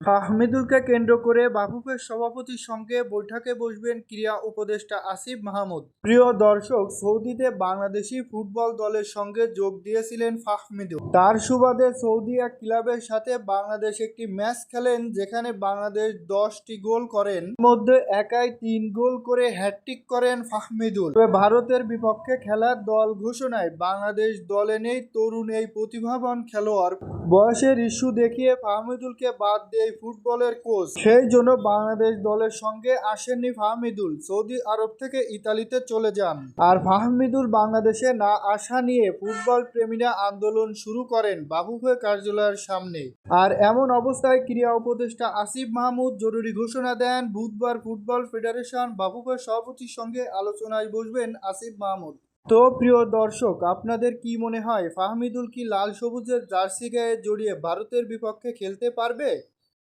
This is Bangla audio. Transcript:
ফাহমিদুলকে কেন্দ্র করে বাফুফের সভাপতির সঙ্গে বৈঠকে বসবেন ক্রীড়া উপদেষ্টা আসিফ মাহমুদ। প্রিয় দর্শক, সৌদিতে বাংলাদেশি ফুটবল দলের সঙ্গে যোগ দিয়েছিলেন ফাহমিদুল। তার সুবাদে সৌদি এক ক্লাবের সাথে বাংলাদেশ একটি ম্যাচ খেলেন, যেখানে বাংলাদেশ দশটি গোল করেন। মধ্যে একাই তিন গোল করে হ্যাটট্রিক করেন ফাহমিদুল। তবে ভারতের বিপক্ষে খেলার দল ঘোষণায় বাংলাদেশ দলে নেই, তরুণ এই প্রতিভাবান খেলোয়াড়। বয়সের ইস্যু দেখিয়ে ফাহমিদুলকে বাদ দেয় ফুটবলের কোচ। সেই জন্য বাংলাদেশ দলের সঙ্গে আসেননি ফাহমিদুল, সৌদি আরব থেকে ইতালিতে চলে যান। আর ফাহমিদুল বাংলাদেশে না আসা নিয়ে ফুটবল প্রেমীরা আন্দোলন শুরু করেন বাফুফে কার্যালয়ের সামনে। আর এমন অবস্থায় ক্রীড়া উপদেষ্টা আসিফ মাহমুদ জরুরি ঘোষণা দেন, বুধবার ফুটবল ফেডারেশন বাফুফের সভাপতির সঙ্গে আলোচনায় বসবেন আসিফ মাহমুদ। তো প্রিয় দর্শক, আপনাদের কি মনে হয়, ফাহমিদুল কি লাল সবুজের জার্সি গায়ে জড়িয়ে ভারতের বিপক্ষে খেলতে পারবে?